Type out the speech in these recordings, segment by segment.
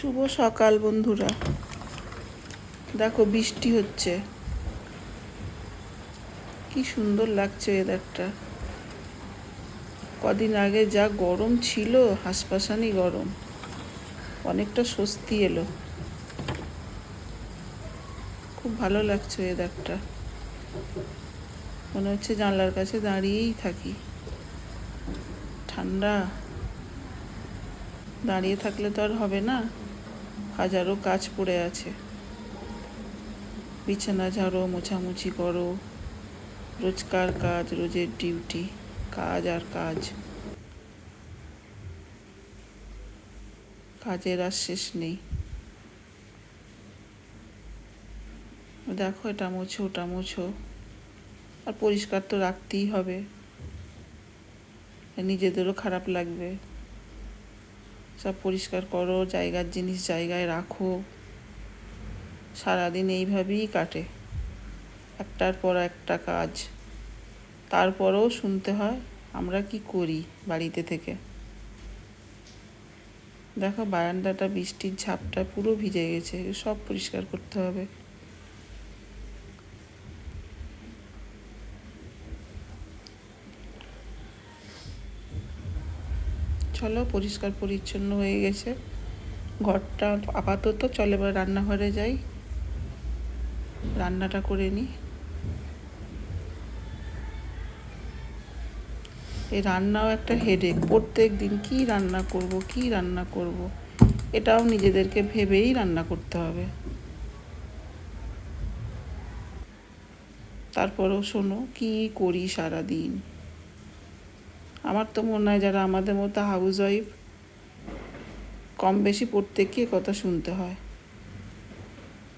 শুভ সকাল বন্ধুরা। দেখো বৃষ্টি হচ্ছে। কি সুন্দর লাগছে ওয়েদারটা কদিন আগে যা গরম ছিল হাসপাসানি গরম। অনেকটা স্বস্তি এলো। খুব ভালো লাগছে ওয়েদারটা মনে হচ্ছে জানলার কাছে দাঁড়িয়েই থাকি। ঠান্ডা। দাঁড়িয়ে থাকলে তো আর হবে না। হাজারো কাজ পড়ে আছে। বিছানা ঝাড়ো, মোছামুছি করো। রোজকার কাজ, রোজের ডিউটি, কাজ আর কাজ। কাজের আর শেষ নেই। দেখো এটা মুছো, ওটা মুছো। আর পরিষ্কার তো রাখতেই হবে। নিজেদেরও খারাপ লাগবে। সব পরিষ্কার করো, জায়গার জিনিস জায়গায় রাখো। সারাদিন এইভাবেই কাটে। একটার পর একটা কাজ। তারপরেও শুনতে হয়, আমরা কি করি বাড়িতে থেকে? দেখো বারান্দাটা, বৃষ্টির ঝাপটা পুরো ভিজে গেছে, সব পরিষ্কার করতে হবে। চলো পরিষ্কার পরিচ্ছন্ন হয়ে গেছে। ঘরটা আপাতত চলে এবার রান্নাঘরে যাই। রান্নাটা করে নিই। এই রান্নাও একটা হেডেক প্রত্যেক দিন কি রান্না করব, কি রান্না করব, এটাও নিজেদেরকে ভেবেই রান্না করতে হবে। তারপরেও শোনো, কি করি সারা দিন আমার তো মনে হয় যারা আমাদের মতো হাউস ওয়াইফ কম বেশি প্রত্যেককে কথা শুনতে হয়।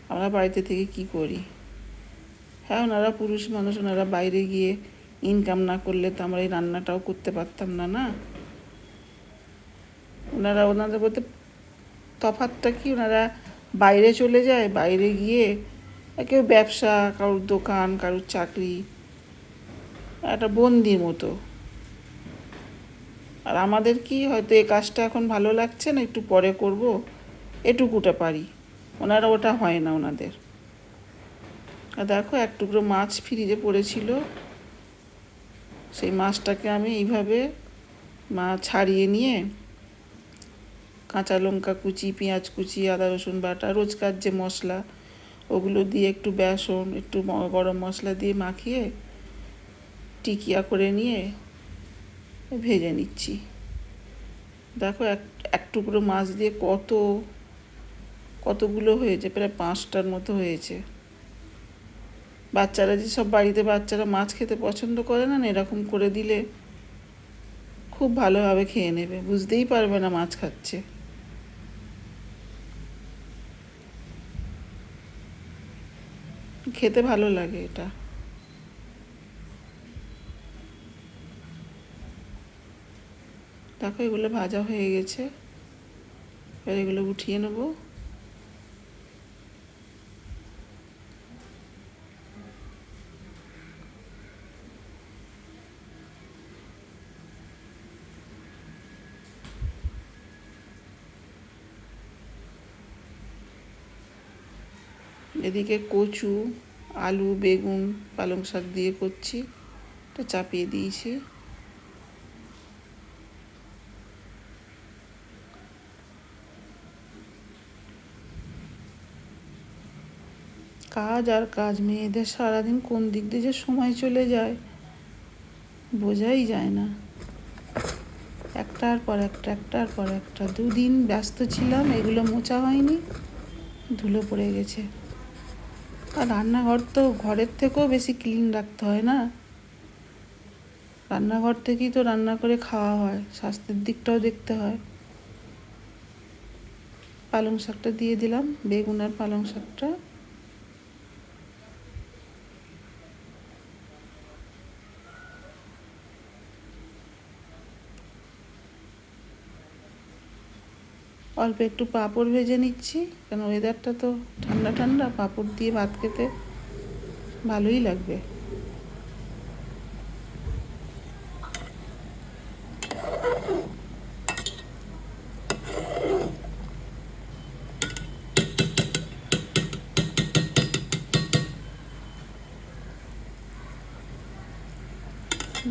আমরা বাড়িতে থেকে কি করি? হ্যাঁ ওনারা পুরুষ মানুষ, ওনারা বাইরে গিয়ে ইনকাম না করলে তো আমরা এই রান্নাটাও করতে পারতাম না না? ওনারা ওনাদের বলতে তফাতটা কি? ওনারা বাইরে চলে যায়, বাইরে গিয়ে কেউ ব্যবসা, কারোর দোকান, কারোর চাকরি, একটা বন্দির মতো। আর আমাদের কি, হয়তো এই কাজটা এখন ভালো লাগছে না, একটু পরে করব, এটুকুটা পারি। ওনারা ওটা হয় না ওনাদের। আর দেখো, এক টুকরো মাছ ফ্রিজে পড়েছিল। সেই মাছটাকে আমি এইভাবে মা ছাড়িয়ে নিয়ে কাঁচা লঙ্কা কুচি, পেঁয়াজ কুচি, আদা রসুন বাটা, রোজকার যে মশলা, ওগুলো দিয়ে একটু বেসন, একটু গরম মশলা দিয়ে মাখিয়ে টিকিয়া করে নিয়ে ভেজে নিচ্ছি। দেখো এক এক টুকরো মাছ দিয়ে কত, কতগুলো হয়েছে, প্রায় পাঁচটার মতো হয়েছে। বাচ্চারা যে সব বাড়িতে বাচ্চারা মাছ খেতে পছন্দ করে না এরকম করে দিলে খুব ভালোভাবে খেয়ে নেবে, বুঝতেই পারবে না মাছ খাচ্ছে। খেতে ভালো লাগে এটা। দেখো, এগুলো ভাজা হয়ে গেছে। এবার এগুলো উঠিয়ে নেব। এদিকে কচু, আলু, বেগুন, পালং শাক দিয়ে করছি। এটা চাপিয়ে দিয়েছি। কাজ আর কাজ, মেয়েদের সারাদিন কোন দিক দিয়ে যে সময় চলে যায়, বোঝাই যায় না। একটার পর একটা, একটার পর একটা। দুদিন ব্যস্ত ছিলাম, এগুলো মোচা হয়নি, ধুলো পড়ে গেছে। আর রান্নাঘর তো ঘরের থেকেও বেশি ক্লিন রাখতে হয় না। রান্নাঘর থেকেই তো রান্না করে খাওয়া হয়, স্বাস্থ্যের দিকটাও দেখতে হয়। পালং শাকটা দিয়ে দিলাম, বেগুন আর পালং শাকটা। অল্প একটু পাঁপড় ভেজে নিচ্ছি, কেন ওয়েদারটা তো ঠান্ডা ঠান্ডা, পাঁপড় দিয়ে ভাত খেতে ভালোই লাগবে।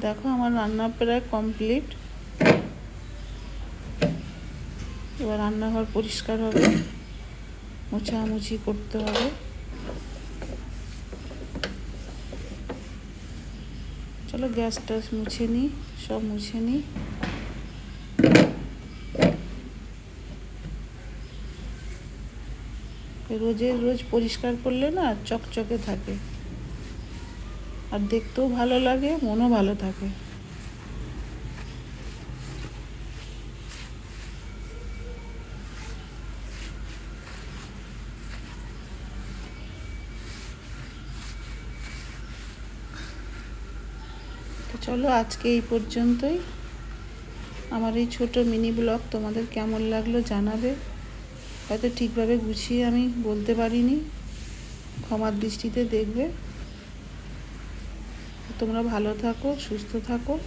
দেখো আমার রান্না প্রায় কমপ্লিট এবার রান্নাঘর পরিষ্কার হবে। মোছামুছি করতে হবে। চলো গ্যাস ট্যাস মুছে নিই, সব মুছে নিই। রোজের রোজ পরিষ্কার করলে না চকচকে থাকে। আর দেখতেও ভালো লাগে, মনও ভালো থাকে। তো চলো আজকে এই পর্যন্তই। আমার এই ছোট মিনি ব্লগ তোমাদের কেমন লাগল জানাবে। হয়তো ঠিকভাবে গুছিয়ে আমি বলতে পারিনি। ক্ষমার দৃষ্টিতে দেখবে। তোমরা ভালো থাকো, সুস্থ থাকো।